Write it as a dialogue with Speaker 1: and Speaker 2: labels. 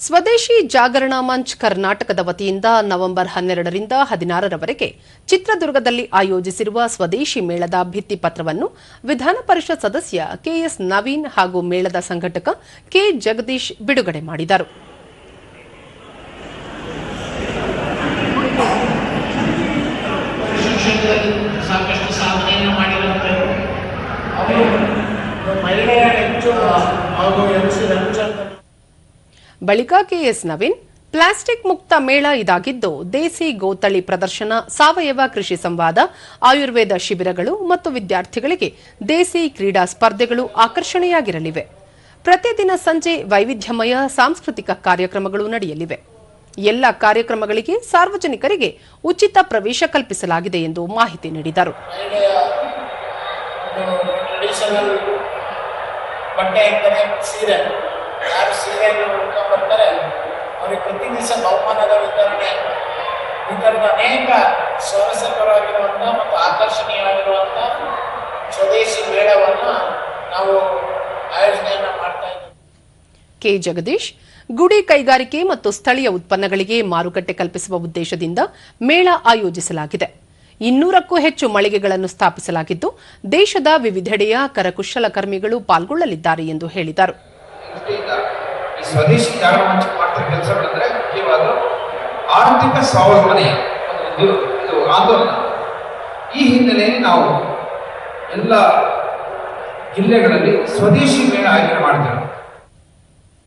Speaker 1: ಸ್ವದೇಶಿ ಜಾಗರಣ ಮಂಚ್ ಕರ್ನಾಟಕದ ವತಿಯಿಂದ ನವೆಂಬರ್ ಹನ್ನೆರಡರಿಂದ ಹದಿನಾರರವರೆಗೆ ಚಿತ್ರದುರ್ಗದಲ್ಲಿ ಆಯೋಜಿಸಿರುವ ಸ್ವದೇಶಿ ಮೇಳದ ಭಿತ್ತಿಪತ್ರವನ್ನು ವಿಧಾನ ಪರಿಷತ್ ಸದಸ್ಯ ಕೆಎಸ್ ನವೀನ್ ಹಾಗೂ ಮೇಳದ ಸಂಘಟಕ ಕೆ ಜಗದೀಶ್ ಬಿಡುಗಡೆ ಮಾಡಿದರು. ಬಳಿಕ ಕೆಎಸ್ ನವೀನ್, ಪ್ಲಾಸ್ಟಿಕ್ ಮುಕ್ತ ಮೇಳ ಇದಾಗಿದ್ದು ದೇಸಿ ಗೋತಳಿ ಪ್ರದರ್ಶನ, ಸಾವಯವ ಕೃಷಿ ಸಂವಾದ, ಆಯುರ್ವೇದ ಶಿಬಿರಗಳು ಮತ್ತು ವಿದ್ಯಾರ್ಥಿಗಳಿಗೆ ದೇಸಿ ಕ್ರೀಡಾ ಸ್ಪರ್ಧೆಗಳು ಆಕರ್ಷಣೆಯಾಗಿರಲಿವೆ. ಪ್ರತಿದಿನ ಸಂಜೆ ವೈವಿಧ್ಯಮಯ ಸಾಂಸ್ಕೃತಿಕ ಕಾರ್ಯಕ್ರಮಗಳು ನಡೆಯಲಿವೆ. ಎಲ್ಲ ಕಾರ್ಯಕ್ರಮಗಳಿಗೆ ಸಾರ್ವಜನಿಕರಿಗೆ ಉಚಿತ ಪ್ರವೇಶ ಕಲ್ಪಿಸಲಾಗಿದೆ ಎಂದು ಮಾಹಿತಿ ನೀಡಿದರು.
Speaker 2: ಪ್ರತಿ ದಿವಸ ಬಹುಮಾನದ ವಿತರಣೆ. ಈ ಥರದ ಅನೇಕ ಮತ್ತು ಆಕರ್ಷಣೀಯವಾಗಿರುವಂಥ ಸ್ವದೇಶಿ ಮೇಳವನ್ನು ನಾವು ಆಯೋಜನೆಯನ್ನು ಮಾಡ್ತಾ
Speaker 1: ಕೆ ಜಗದೀಶ್, ಗುಡಿ ಕೈಗಾರಿಕೆ ಮತ್ತು ಸ್ಥಳೀಯ ಉತ್ಪನ್ನಗಳಿಗೆ ಮಾರುಕಟ್ಟೆ ಕಲ್ಪಿಸುವ ಉದ್ದೇಶದಿಂದ ಮೇಳ ಆಯೋಜಿಸಲಾಗಿದೆ. ಇನ್ನೂರಕ್ಕೂ ಹೆಚ್ಚು ಮಳಿಗೆಗಳನ್ನು ಸ್ಥಾಪಿಸಲಾಗಿದ್ದು, ದೇಶದ ವಿವಿಧೆಡೆಯ ಕರಕುಶಲಕರ್ಮಿಗಳು ಪಾಲ್ಗೊಳ್ಳಲಿದ್ದಾರೆ ಎಂದು ಹೇಳಿದರು.
Speaker 3: ಸ್ವದೇಶಿ ಮಂಚ ಮಾಡ್ತಿರೋ ಕೆಲಸಗಳಂದ್ರೆ ಮುಖ್ಯವಾದ ಆರ್ಥಿಕ ಸ್ವಾವಲಂಬನೆ ಇದು ಆಂದೋಲನ. ಈ ಹಿನ್ನೆಲೆಯಲ್ಲಿ ನಾವು ಎಲ್ಲ ಜಿಲ್ಲೆಗಳಲ್ಲಿ ಸ್ವದೇಶಿ ಮೇಳ ಆಯೋಜನೆ ಮಾಡ್ತೇವೆ